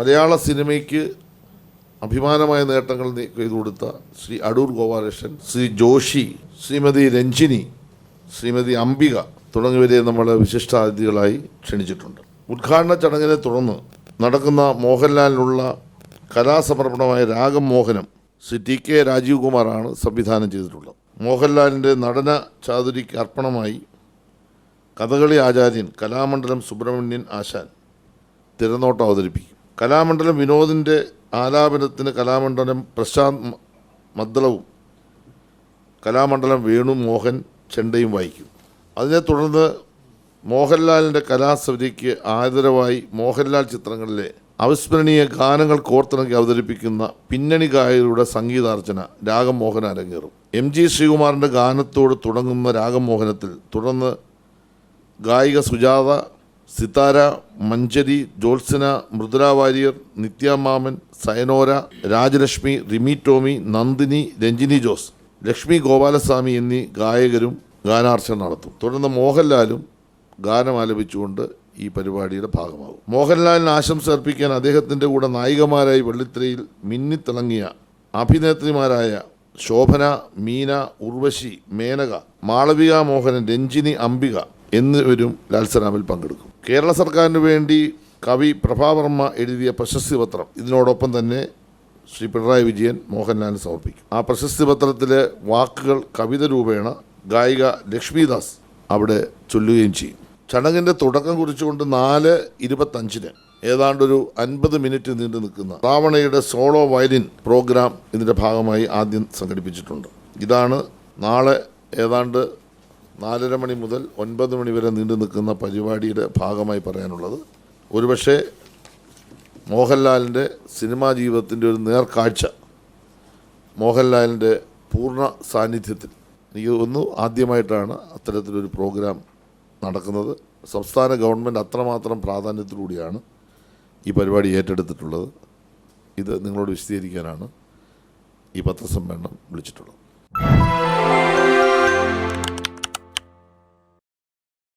മലയാള സിനിമയ്ക്ക് അഭിമാനമായ നേട്ടങ്ങൾ ചെയ്തു കൊടുത്ത ശ്രീ അടൂർ ഗോപാലകൃഷ്ണൻ ശ്രീ ജോഷി ശ്രീമതി രഞ്ജിനി ശ്രീമതി അംബിക തുടങ്ങിയവരെ നമ്മൾ വിശിഷ്ടാതിഥികളായി ക്ഷണിച്ചിട്ടുണ്ട്. ഉദ്ഘാടന ചടങ്ങിനെ തുടർന്ന് നടക്കുന്ന മോഹൻലാലിനുള്ള കലാസമർപ്പണമായ രാഗം മോഹനം ശ്രീ ടി കെ രാജീവ് കുമാറാണ് സംവിധാനം ചെയ്തിട്ടുള്ളത്. മോഹൻലാലിന്റെ നടന ചാതുരിക്ക് അർപ്പണമായി കഥകളി ആചാര്യൻ കലാമണ്ഡലം സുബ്രഹ്മണ്യൻ ആശാൻ തിരനോട്ടം അവതരിപ്പിക്കും. കലാമണ്ഡലം വിനോദിന്റെ ആലാപനത്തിന് കലാമണ്ഡലം പ്രശാന്ത് മദ്ദളവും കലാമണ്ഡലം വേണു മോഹൻ ചെണ്ടയും വായിക്കും. അതിനെ തുടർന്ന് മോഹൻലാലിന്റെ കലാസമിതിക്ക് ആദരവായി മോഹൻലാൽ ചിത്രങ്ങളിലെ അവിസ്മരണീയ ഗാനങ്ങൾ കോർത്തിണക്കി അവതരിപ്പിക്കുന്ന പിന്നണി ഗായകരുടെ സംഗീതാർച്ചന രാഗം മോഹൻ അരങ്ങേറും. എം ജി ശ്രീകുമാറിന്റെ ഗാനത്തോട് തുടങ്ങുന്ന രാഗം മോഹനത്തിൽ തുടർന്ന് ഗായിക സുജാത സിതാര മഞ്ചരി ജോത്സന മൃദുല വാര്യർ നിത്യ മാമൻ സയനോര രാജലക്ഷ്മി റിമി ടോമി നന്ദിനി രഞ്ജിനി ജോസ് ലക്ഷ്മി ഗോപാലസ്വാമി എന്നീ ഗായകരും ഗാനാർച്ചന നടത്തും. തുടർന്ന് മോഹൻലാലും ഗാനം ആലപിച്ചുകൊണ്ട് ഈ പരിപാടിയുടെ ഭാഗമാകും. മോഹൻലാലിന് ആശംസ അർപ്പിക്കാൻ അദ്ദേഹത്തിന്റെ കൂടെ നായികമാരായി വെള്ളിത്തിരയിൽ മിന്നിത്തിളങ്ങിയ അഭിനേത്രിമാരായ ശോഭന മീന ഉർവശി മേനക മാളവിക മോഹനൻ രഞ്ജിനി അംബിക എന്നിവരും ലാൽസലാമിൽ പങ്കെടുക്കും. കേരള സർക്കാരിന് വേണ്ടി കവി പ്രഭാവർമ്മ എഴുതിയ പ്രശസ്തി പത്രം. ഇതിനോടൊപ്പം തന്നെ ശ്രീ പിണറായി വിജയൻ മോഹൻലാലിന് സമർപ്പിക്കും. ആ പ്രശസ്തി പത്രത്തിലെ വാക്കുകൾ കവിത രൂപേണ ഗായിക ലക്ഷ്മിദാസ് അവിടെ ചൊല്ലുകയും ചെയ്യും. ചടങ്ങിന്റെ തുടക്കം കുറിച്ചുകൊണ്ട് നാല് ഇരുപത്തഞ്ചിന് ഏതാണ്ടൊരു അൻപത് മിനിറ്റ് നീണ്ടു നിൽക്കുന്ന റാവണയുടെ സോളോ വയലിൻ പ്രോഗ്രാം ഇതിന്റെ ഭാഗമായി ആദ്യം സംഘടിപ്പിച്ചിട്ടുണ്ട്. ഇതാണ് നാളെ ഏതാണ്ട് നാലര മണി മുതൽ ഒൻപത് മണി വരെ നീണ്ടു നിൽക്കുന്ന പരിപാടിയുടെ ഭാഗമായി പറയാനുള്ളത്. ഒരുപക്ഷെ മോഹൻലാലിന്റെ സിനിമാ ജീവിതത്തിന്റെ ഒരു നേർക്കാഴ്ച മോഹൻലാലിന്റെ പൂർണ സാന്നിധ്യത്തിൽ. എനിക്ക് തോന്നുന്നു ആദ്യമായിട്ടാണ് അത്തരത്തിലൊരു പ്രോഗ്രാം നടക്കുന്നത്. സംസ്ഥാന ഗവൺമെന്റ് അത്രമാത്രം പ്രാധാന്യത്തിലൂടെയാണ് ഈ പരിപാടി ഏറ്റെടുത്തിട്ടുള്ളത്. ഇത് നിങ്ങളോട് വിശദീകരിക്കാനാണ് ഈ പത്രസമ്മേളനം വിളിച്ചിട്ടുള്ളത്.